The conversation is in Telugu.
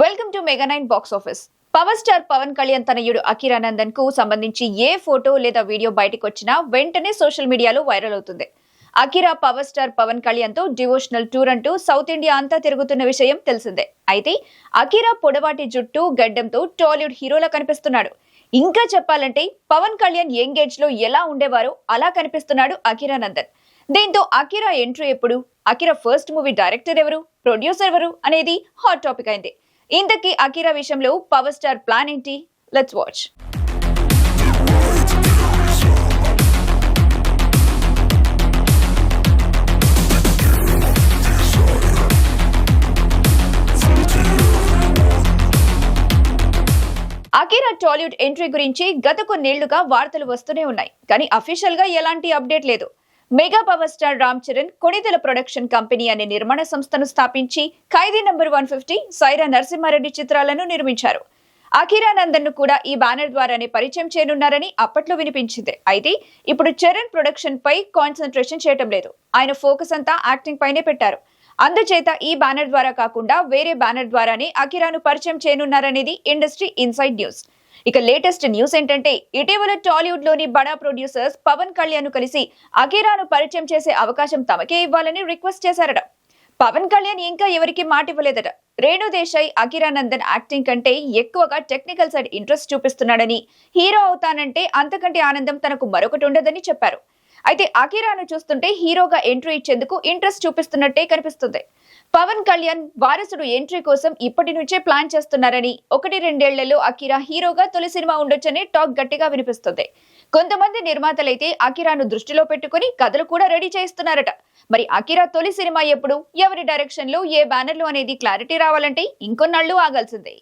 Welcome to mega nine box office. Power star Pavan Kalyan తనయుడు అకిరానందన్కు సంబంధించి ఏ ఫోటో లేదా వీడియో బయటకు వచ్చినా వెంటనే సోషల్ మీడియాలో వైరల్ అవుతుంది. అఖిరా పవర్ స్టార్ పవన్ కళ్యాణ్తో డివోషనల్ టూర్ అంటూ సౌత్ ఇండియా అంతా తిరుగుతున్న విషయం తెలిసిందే. అయితే అఖిరా పొడవాటి జుట్టు గడ్డంతో టాలీవుడ్ హీరోలా కనిపిస్తున్నాడు. ఇంకా చెప్పాలంటే పవన్ కళ్యాణ్ యంగ్లో ఎలా ఉండేవారో అలా కనిపిస్తున్నాడు అకిరానందన్ దీంతో అఖిరా ఎంట్రీ ఎప్పుడు? అఖిరా ఫస్ట్ మూవీ డైరెక్టర్ ఎవరు? ప్రొడ్యూసర్ ఎవరు? అనేది హాట్ టాపిక్ అయింది. ఇంతకీ అకిరా విషయంలో పవర్ స్టార్ ప్లాన్ ఏంటి? Let's watch Akira Tollywood entry గురించి గత కొన్నేళ్ళుగా వార్తలు వస్తూనే ఉన్నాయి. కానీ అఫీషియల్గా ఎలాంటి అప్డేట్ లేదు. Mega power star Ram Charan Konidela production company అనే నిర్మాణ సంస్థను స్థాపించి Khaidi number one fifty Sye Raa Narasimha Reddy చిత్రాలను నిర్మించారు. అఖీరానందన్ను కూడా ఈ బ్యానర్ ద్వారానే పరిచయం చేయనున్నారని అప్పట్లో వినిపించింది. అయితే ఇప్పుడు చరణ్ ప్రొడక్షన్ పై కాన్సన్ట్రేషన్ చేయటం లేదు. ఆయన ఫోకస్ అంతా యాక్టింగ్ పైనే పెట్టారు. అందుచేత ఈ బ్యానర్ ద్వారా కాకుండా వేరే బ్యానర్ ద్వారానే అఖీరాను పరిచయం చేయనున్నారనేది ఇండస్ట్రీ ఇన్సైడ్ న్యూస్. ఇక లేటెస్ట్ న్యూస్ ఏంటంటే ఇటీవల టాలీవుడ్లోని బడా ప్రొడ్యూసర్స్ పవన్ కళ్యాణ్ కలిసి అఖీరాను పరిచయం చేసే అవకాశం తమకే ఇవ్వాలని రిక్వెస్ట్ చేశారట. పవన్ కళ్యాణ్ ఇంకా ఎవరికి మాట ఇవ్వలేదట. రేణు దేశాయ్ అకిరానందన్ యాక్టింగ్ కంటే ఎక్కువగా టెక్నికల్ సైడ్ ఇంట్రెస్ట్ చూపిస్తున్నాడని హీరో అవుతానంటే అంతకంటే ఆనందం తనకు మరొకటి ఉండదని చెప్పారు. అయితే అకీరాను చూస్తుంటే హీరోగా ఎంట్రీ ఇచ్చేందుకు ఇంట్రెస్ట్ చూపిస్తున్నట్టే కనిపిస్తుంది. పవన్ కళ్యాణ్ వారసుడు ఎంట్రీ కోసం ఇప్పటి నుంచే ప్లాన్ చేస్తున్నారని ఒకటి రెండేళ్ళలో అకిరా హీరోగా తొలి సినిమా ఉండొచ్చని టాక్ గట్టిగా వినిపిస్తుంది. కొంతమంది నిర్మాతలైతే అకిరాను దృష్టిలో పెట్టుకుని కథలు కూడా రెడీ చేస్తున్నారట మరి అకిరా తొలి సినిమా ఎప్పుడు? ఎవరి డైరెక్షన్లో ఏ బ్యానర్లు అనేది క్లారిటీ రావాలంటే ఇంకొన్నాళ్ళు ఆగాల్సిందే.